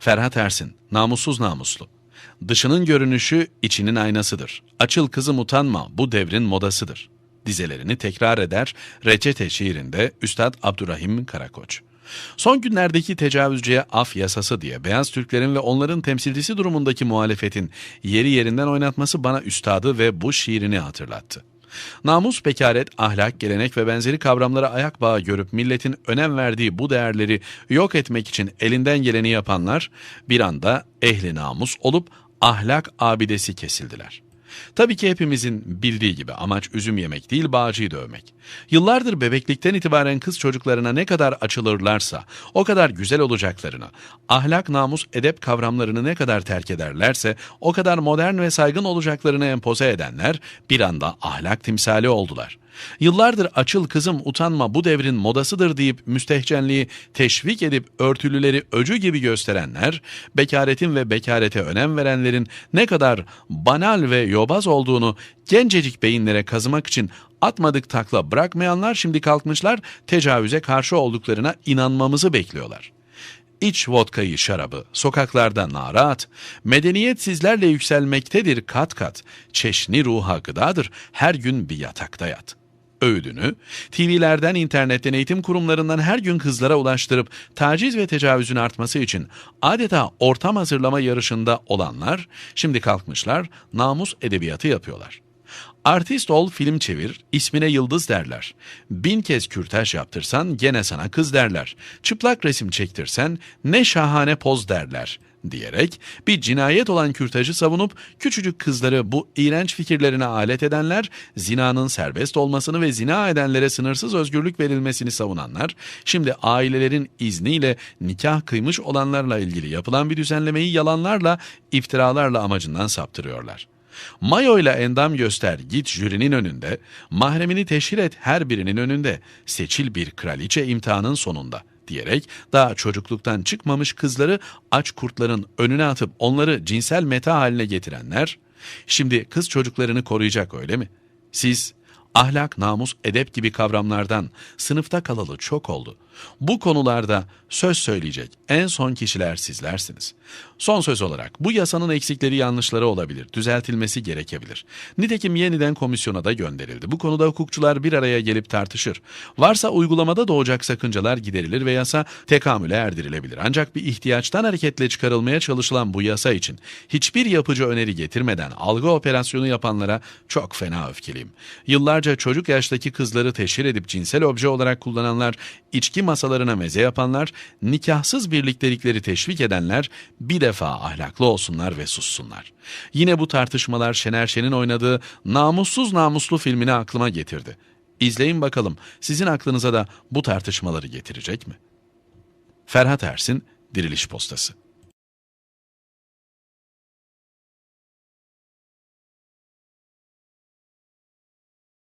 Ferhat Ersin, namussuz namuslu. Dışının görünüşü içinin aynasıdır. Açıl kızım utanma, bu devrin modasıdır. Dizelerini tekrar eder, reçete şiirinde Üstad Abdurrahim Karakoç. Son günlerdeki tecavüzcüye af yasası diye beyaz Türklerin ve onların temsilcisi durumundaki muhalefetin yeri yerinden oynatması bana üstadı ve bu şiirini hatırlattı. Namus, bekaret, ahlak, gelenek ve benzeri kavramlara ayak bağı görüp milletin önem verdiği bu değerleri yok etmek için elinden geleni yapanlar bir anda ehli namus olup ahlak abidesi kesildiler. Tabii ki hepimizin bildiği gibi amaç üzüm yemek değil bağcıyı dövmek. Yıllardır bebeklikten itibaren kız çocuklarına ne kadar açılırlarsa o kadar güzel olacaklarını, ahlak, namus, edep kavramlarını ne kadar terk ederlerse o kadar modern ve saygın olacaklarını empoze edenler bir anda ahlak timsali oldular.'' Yıllardır açıl kızım utanma bu devrin modasıdır deyip müstehcenliği teşvik edip örtülüleri öcü gibi gösterenler, bekaretin ve bekarete önem verenlerin ne kadar banal ve yobaz olduğunu gencecik beyinlere kazımak için atmadık takla bırakmayanlar şimdi kalkmışlar tecavüze karşı olduklarına inanmamızı bekliyorlar. İç vodkayı şarabı, sokaklarda nara at, medeniyet sizlerle yükselmektedir kat kat, çeşni ruha gıdadır, her gün bir yatakta yat.'' öğüdünü, TV'lerden, internetten, eğitim kurumlarından her gün kızlara ulaştırıp taciz ve tecavüzün artması için adeta ortam hazırlama yarışında olanlar şimdi kalkmışlar namus edebiyatı yapıyorlar. Artist ol, film çevir, ismine yıldız derler. Bin kez kürtaj yaptırsan gene sana kız derler. Çıplak resim çektirsen ne şahane poz derler diyerek bir cinayet olan kürtajı savunup küçücük kızları bu iğrenç fikirlerine alet edenler, zinanın serbest olmasını ve zina edenlere sınırsız özgürlük verilmesini savunanlar, şimdi ailelerin izniyle nikah kıymış olanlarla ilgili yapılan bir düzenlemeyi yalanlarla, iftiralarla amacından saptırıyorlar.'' Mayo ile endam göster git jürinin önünde, mahremini teşhir et her birinin önünde, seçil bir kraliçe imtihanın sonunda diyerek daha çocukluktan çıkmamış kızları aç kurtların önüne atıp onları cinsel meta haline getirenler, şimdi kız çocuklarını koruyacak öyle mi? Siz ahlak, namus, edep gibi kavramlardan sınıfta kalalı çok oldu. Bu konularda söz söyleyecek en son kişiler sizlersiniz. Son söz olarak bu yasanın eksikleri yanlışları olabilir, düzeltilmesi gerekebilir. Nitekim yeniden komisyona da gönderildi. Bu konuda hukukçular bir araya gelip tartışır. Varsa uygulamada doğacak sakıncalar giderilir ve yasa tekamüle erdirilebilir. Ancak bir ihtiyaçtan hareketle çıkarılmaya çalışılan bu yasa için hiçbir yapıcı öneri getirmeden algı operasyonu yapanlara çok fena öfkeliyim. Yıllarca çocuk yaştaki kızları teşhir edip cinsel obje olarak kullananlar, içki masalarına meze yapanlar, nikahsız birliktelikleri teşvik edenler bir defa ahlaklı olsunlar ve sussunlar. Yine bu tartışmalar Şener Şen'in oynadığı Namussuz Namuslu filmini aklıma getirdi. İzleyin bakalım sizin aklınıza da bu tartışmaları getirecek mi? Ferhat Ersin, Diriliş Postası